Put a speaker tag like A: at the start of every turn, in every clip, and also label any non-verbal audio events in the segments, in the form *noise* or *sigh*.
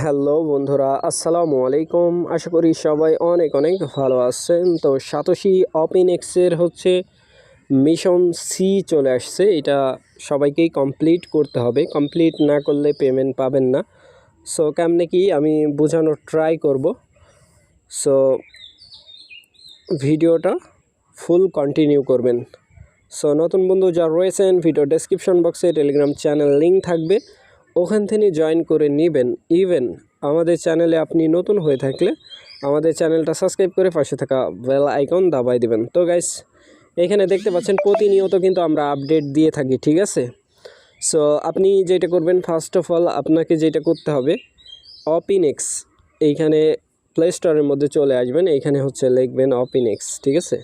A: Hello বন্ধুরা, আসসালামু আলাইকুম। আশা করি সবাই অনেক অনেক ভালো আছেন। তো সাতোশি অপিনেক্সের হচ্ছে মিশন সি চলে আসছে। এটা সবাইকেই কমপ্লিট করতে হবে। কমপ্লিট না করলে পেমেন্ট পাবেন না। সো কেমনে কি আমি বোঝানোর ট্রাই করব। সো ভিডিওটা ফুল কন্টিনিউ করবেন। সো নতুন বন্ধু যা রয়েছেন ভিডিও ডেসক্রিপশন বক্সে টেলিগ্রাম চ্যানেল লিঙ্ক থাকবে। ওখান থেকে জয়েন করে নেবেন। ইভেন আমাদের চ্যানেলে আপনি নতুন হয়ে থাকলে আমাদের চ্যানেলটা সাবস্ক্রাইব করে পাশে থাকা বেল আইকন দাবাই দিবেন। তো গাইস এখানে দেখতে পাচ্ছেন প্রতিনিয়ত কিন্তু আমরা আপডেট দিয়ে থাকি, ঠিক আছে? সো আপনি যেটা করবেন ফার্স্ট অফ অল আপনাকে যেটা করতে হবে অপিনেক্স এইখানে প্লে স্টোরের মধ্যে চলে আসবেন। এইখানে হচ্ছে লিখবেন অপিনেক্স ঠিক আছে?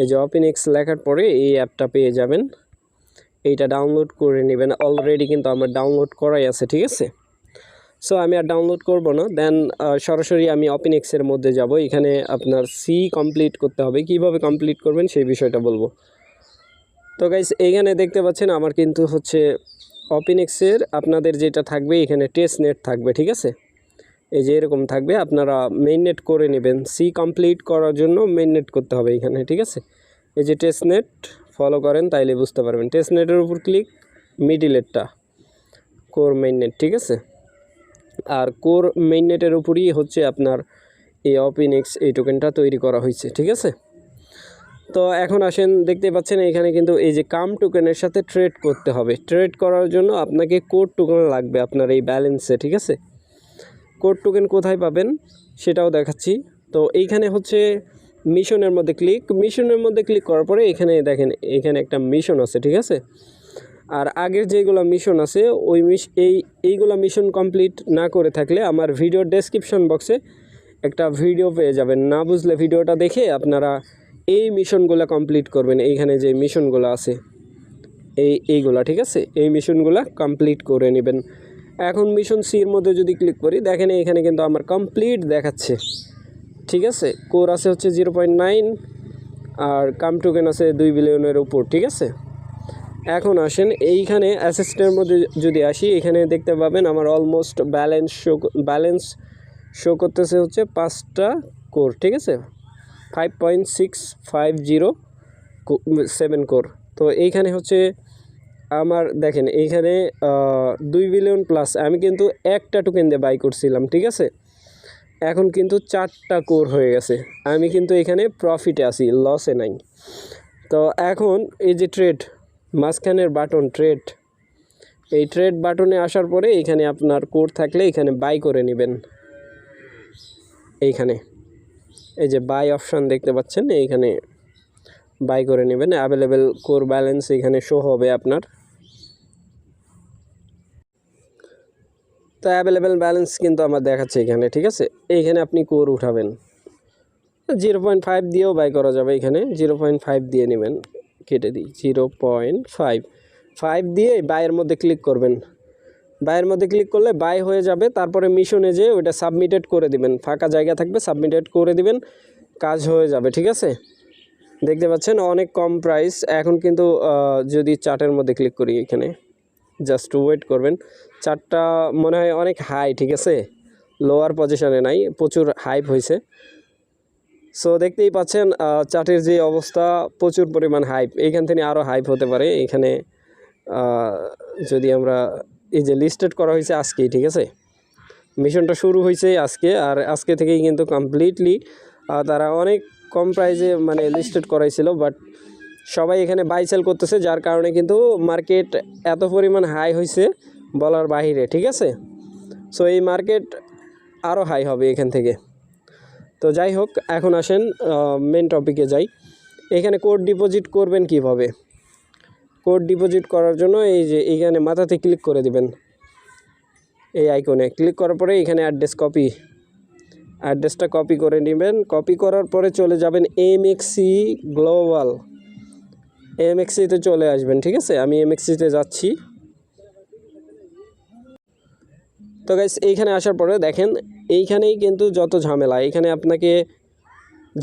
A: এই যে অপিনেক্স লেখার পরে এই অ্যাপটা পেয়ে যাবেন। এইটা ডাউনলোড করে নেবেন। অলরেডি কিন্তু আমার ডাউনলোড করাই আছে, ঠিক আছে? সো আমি আর ডাউনলোড করব না। দেন সরাসরি আমি অপিনেক্সের মধ্যে যাব। এখানে আপনার সি কমপ্লিট করতে হবে। কীভাবে কমপ্লিট করবেন সেই বিষয়টা বলব। তো গাইস এইখানে দেখতে পাচ্ছেন আমার কিন্তু হচ্ছে অপিনেক্সের আপনাদের যেটা থাকবে, এখানে টেস্ট নেট থাকবে, ঠিক আছে? এই যে এরকম থাকবে। আপনারা মেইন নেট করে নেবেন। সি কমপ্লিট করার জন্য মেইন নেট করতে হবে এখানে, ঠিক আছে? এই যে টেস্ট নেট ফলো করেন, তাইলে বুঝতে পারবেন। টেস্ট নেটের উপর ক্লিক মিডিলেটটা কোর মেইন নেট ঠিক আছে? আর কোর মেইন নেটের উপরই হচ্ছে আপনার এই অপিনিক্স এই টোকেনটা তৈরি করা হয়েছে, ঠিক আছে? তো এখন আসেন, দেখতে পাচ্ছেন এখানে কিন্তু এই যে কাম টোকেনের সাথে ট্রেড করতে হবে। ট্রেড করার জন্য আপনাকে কোড টোকেন লাগবে আপনার এই ব্যালেন্সে ঠিক আছে? কোড টোকেন কোথায় পাবেন সেটাও দেখাচ্ছি। তো এইখানে হচ্ছে মিশনের মধ্যে ক্লিক মিশনের মধ্যে ক্লিক করার পরে এখানে দেখেন, এখানে একটা মিশন আছে, ঠিক আছে? আর আগের যেগুলো মিশন আছে, ওই মিশ, এই, এইগুলো মিশন কমপ্লিট না করে থাকলে আমার ভিডিও ডেসক্রিপশন বক্সে একটা ভিডিও পেয়ে যাবেন। না বুঝলে ভিডিওটা দেখে আপনারা এই মিশনগুলো কমপ্লিট করবেন। এইখানে যে মিশনগুলো আছে, এই, এইগুলা, ঠিক আছে? এই মিশনগুলো কমপ্লিট করে নেবেন। এখন মিশন সির মধ্যে যদি ক্লিক করি, দেখেন এখানে কিন্তু আমার কমপ্লিট দেখাচ্ছে। ঠিক আছে? কোর আছে হচ্ছে জিরো পয়েন্ট নাইন আর কাম টোকেন আছে দুই বিলিয়নের উপর, ঠিক আছে? এখন আসেন, এইখানে অ্যাসিস্টের মধ্যে যদি আসি, এখানে দেখতে পাবেন আমার almost balance show balance show করতেছে হচ্ছে পাঁচটা কোর, ঠিক আছে? Five point six five zero seven core. তো এইখানে হচ্ছে আমার, দেখেন, এইখানে দুই বিলিয়ন প্লাস আমি কিন্তু একটা টোকেন দিয়ে বাই করছিলাম, ঠিক আছে? এখন কিন্তু চারটা কোর হয়ে গেছে। আমি কিন্তু এখানে প্রফিটে আছি লসে নাই। তো এখন এই যে ট্রেড মাঝখানের বাটন ট্রেড এই ট্রেড বাটনে আসার পরে এখানে আপনার কোড থাকলে এখানে বাই করে নেবেন। এইখানে। এই যে বাই অপশান দেখতে পাচ্ছেন, এইখানে বাই করে নেবেন। অ্যাভেলেবেল কোর ব্যালেন্স এখানে শো হবে আপনার। তো অ্যাভেলেবেল ব্যালেন্স কিন্তু আমার দেখাচ্ছে এখানে, ঠিক আছে? এইখানে আপনি কোর উঠাবেন। জিরো পয়েন্ট ফাইভ দিয়েও বাই করা যাবে এখানে। জিরো পয়েন্ট ফাইভ দিয়ে নেবেন, কেটে দিই। জিরো পয়েন্ট ফাইভ ফাইভ দিয়ে বাইয়ের মধ্যে ক্লিক করবেন। বাইয়ের মধ্যে ক্লিক করলে বাই হয়ে যাবে, তারপরে মিশনে যে ওইটা সাবমিটেড করে দিবেন। ফাঁকা জায়গা থাকবে সাবমিটেড করে দিবেন, কাজ হয়ে যাবে, ঠিক আছে? দেখতে পাচ্ছেন অনেক কম প্রাইস এখন কিন্তু যদি চার্টের মধ্যে ক্লিক করি এখানে জাস্ট ওয়েট করবেন। চারটা মনে হয় অনেক হাই ঠিক আছে? লোয়ার পজিশনে নাই, প্রচুর হাইপ হয়েছে। সো দেখতেই পাচ্ছেন চাটের যে অবস্থা, প্রচুর পরিমাণ হাইপ এইখান থেকে আরও হাইপ হতে পারে। এখানে যদি আমরা এই যে লিস্টেড করা হয়েছে আজকেই, ঠিক আছে? মিশনটা শুরু হয়েছে আজকে, আর আজকে থেকেই কিন্তু কমপ্লিটলি তারা অনেক কম প্রাইসে মানে লিস্টেড করাইছিল বাট সবাই এখানে বাই সেল করতেছে, যার কারণে কিন্তু মার্কেট এত পরিমাণ হাই হয়েছে। বলার বাহিরে, ঠিক আছে? সো এই মার্কেট আরও হাই হবে এখান থেকে। তো যাই হোক, এখন আসেন মেন টপিকে যাই। এখানে কোড ডিপোজিট করবেন কীভাবে? কোড ডিপোজিট করার জন্য এই যে এইখানে মাথাতে ক্লিক করে দিবেন। এই আইকনে ক্লিক করার পরে এখানে অ্যাড্রেস কপি অ্যাড্রেসটা কপি করে নেবেন। কপি করার পরে চলে যাবেন এম এক্সি গ্লোবাল এম এক্সিতে চলে আসবেন, ঠিক আছে? আমি এম এক্সিতে যাচ্ছি। তো গাইস এইখানে আসার পরে দেখেন, এইখানেই কিন্তু যত ঝামেলা এখানে আপনাকে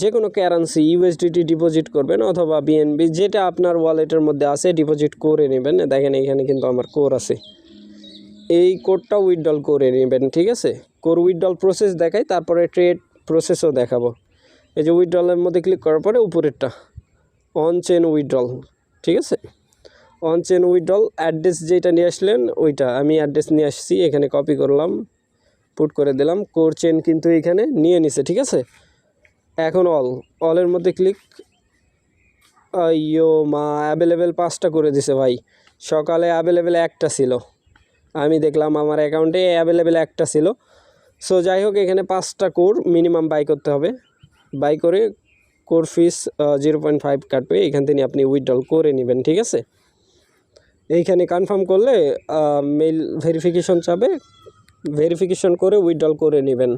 A: যে কোনো কারেন্সি ইউএসডিটি ডিপোজিট করবেন অথবা বিএনবি যেটা আপনার ওয়ালেটের মধ্যে আছে ডিপোজিট করে নেবেন। দেখেন এইখানে কিন্তু আমার কোর আছে। এই কোডটা উইথড্রল করে নেবেন, ঠিক আছে? কোর উইথড্রল প্রসেস দেখাই, তারপরে ট্রেড প্রসেসও দেখাবো। এই যে উইথড্রলের মধ্যে ক্লিক করার পরে উপরেরটা অন চেন উইথড্রল ঠিক আছে? অন চেন উইথড্রল অ্যাড্রেস যেটা নিয়ে আসলেন, ওইটা আমি অ্যাড্রেস নিয়ে আসছি, এখানে কপি করলাম পুট করে দিলাম কোর চেন কিন্তু এখানে নিয়ে নিছে, ঠিক আছে? এখন অল অলের মধ্যে ক্লিক আইয়ো মা অ্যাভেলেবেল পাঁচটা করে দিছে ভাই। সকালে অ্যাভেলেবেল একটা ছিল। আমি দেখলাম আমার অ্যাকাউন্টে অ্যাভেলেবেল একটা ছিল। সো যাই হোক, এখানে পাঁচটা কোর মিনিমাম বাই করতে হবে। বাই করে core fees zero point five কাটবে। এখান থেকে আপনি উইথড্রল করে নেবেন, ঠিক আছে? এইখানে কনফার্ম করলে মেল ভেরিফিকেশন চাবে। ভেরিফিকেশন করে উইথড্রল করে নেবেন।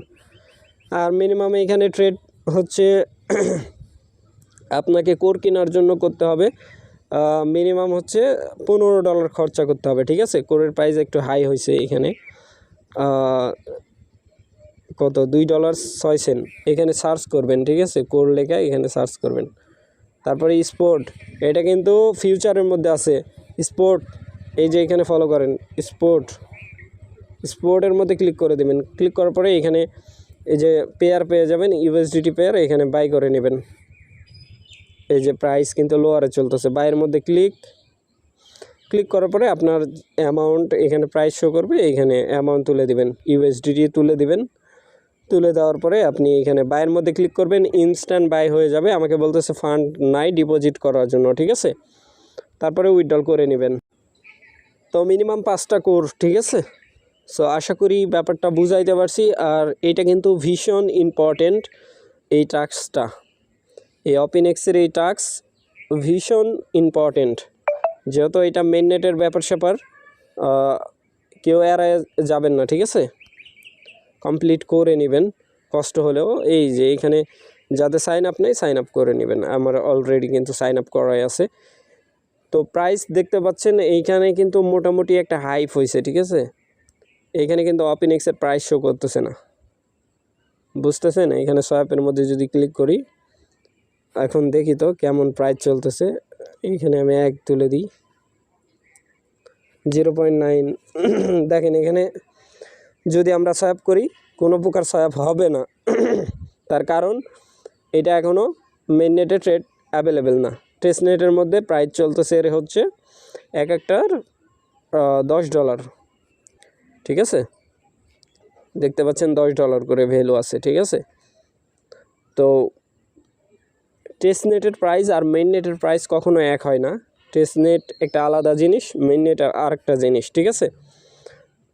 A: আর মিনিমাম এখানে ট্রেড হচ্ছে, আপনাকে কোর কেনার জন্য করতে হবে। মিনিমাম হচ্ছে পনেরো ডলার খরচা করতে হবে, ঠিক আছে? কোরের প্রাইস একটু হাই হয়েছে এখানে কত? দুই ডলার ছয় সেন্ট এখানে সার্চ করবেন, ঠিক আছে? কোর লেখা এখানে সার্চ করবেন। তারপরে স্পোর্ট এটা কিন্তু ফিউচারের মধ্যে আছে। স্পোর্ট, এই যে এখানে ফলো করেন, স্পোর্ট, স্পোর্টের মধ্যে ক্লিক করে দেবেন। ক্লিক করার পরে এখানে এই যে পেয়ার পেয়ে যাবেন ইউএসডিটি পেয়ার এখানে বাই করে নেবেন। এই যে প্রাইস কিন্তু লোয়ারে চলতেছে। বাইয়ের মধ্যে ক্লিক ক্লিক করার পরে আপনার অ্যামাউন্ট এখানে প্রাইস শো করবে, এখানে অ্যামাউন্ট তুলে দিবেন। ইউএসডিটি তুলে দিবেন। তুলে দেওয়ার পরে আপনি এখানে বাইয়ের মধ্যে ক্লিক করবেন ইনস্ট্যান্ট বাই হয়ে যাবে। আমাকে বলতেছে ফান্ড নাই ডিপোজিট করার জন্য, ঠিক আছে? তারপরে উইথড্রল করে নেবেন। তো মিনিমাম পাঁচটা কোর ঠিক আছে? সো আশা করি ব্যাপারটা বুঝাইতে পারছি। আর এটা কিন্তু ভীষণ ইম্পর্টেন্ট এই টাস্কটা এই অপিনেক্সের এই টাস্ক ভীষণ ইম্পর্টেন্ট যেহেতু এটা মেন নেটের ব্যাপার স্যাপার কেউ এড়ায় যাবেন না, ঠিক আছে? কমপ্লিট করে নেবেন। কষ্ট হলেও এই যে এখানে যাদের সাইন আপ নেই সাইন আপ করে নেবেন। আমার অলরেডি কিন্তু সাইন আপ করাই আছে। তো প্রাইস দেখতে পাচ্ছেন, এইখানে কিন্তু মোটামুটি একটা হাইপ হয়েছে ঠিক আছে? এইখানে কিন্তু অপিনেক্সের প্রাইস শো করতেছে না। বুঝতেছেন? এখানে সোয়াপের মধ্যে যদি ক্লিক করি, এখন দেখি তো কেমন প্রাইস চলতেছে। এইখানে আমি এক তুলে দিই। জিরো পয়েন্ট নাইন দেখেন এখানে যদি আমরা সোয়াপ করি, কোনো প্রকার সোয়াপ হবে না। *coughs* তার কারণ, এটা এখনও মেন নেটে ট্রেড অ্যাভেলেবেল না। টেস্ট নেটের মধ্যে প্রাইস চলতেছে এর হচ্ছে এক একটার দশ ডলার ঠিক আছে? দেখতে পাচ্ছেন দশ ডলার করে ভ্যালু আছে, ঠিক আছে? তো টেস্ট নেটের প্রাইস আর মেইন নেটের প্রাইস কখনো এক হয় না। টেস্ট নেট একটা আলাদা জিনিস মেইন নেট আর একটা জিনিস, ঠিক আছে?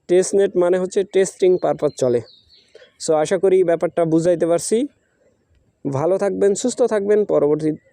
A: টেস্ট নেট মানে হচ্ছে টেস্টিং পারপাস চলে। সো আশা করি ব্যাপারটা বুঝাইতে পারছি। ভালো থাকবেন, সুস্থ থাকবেন, পরবর্তী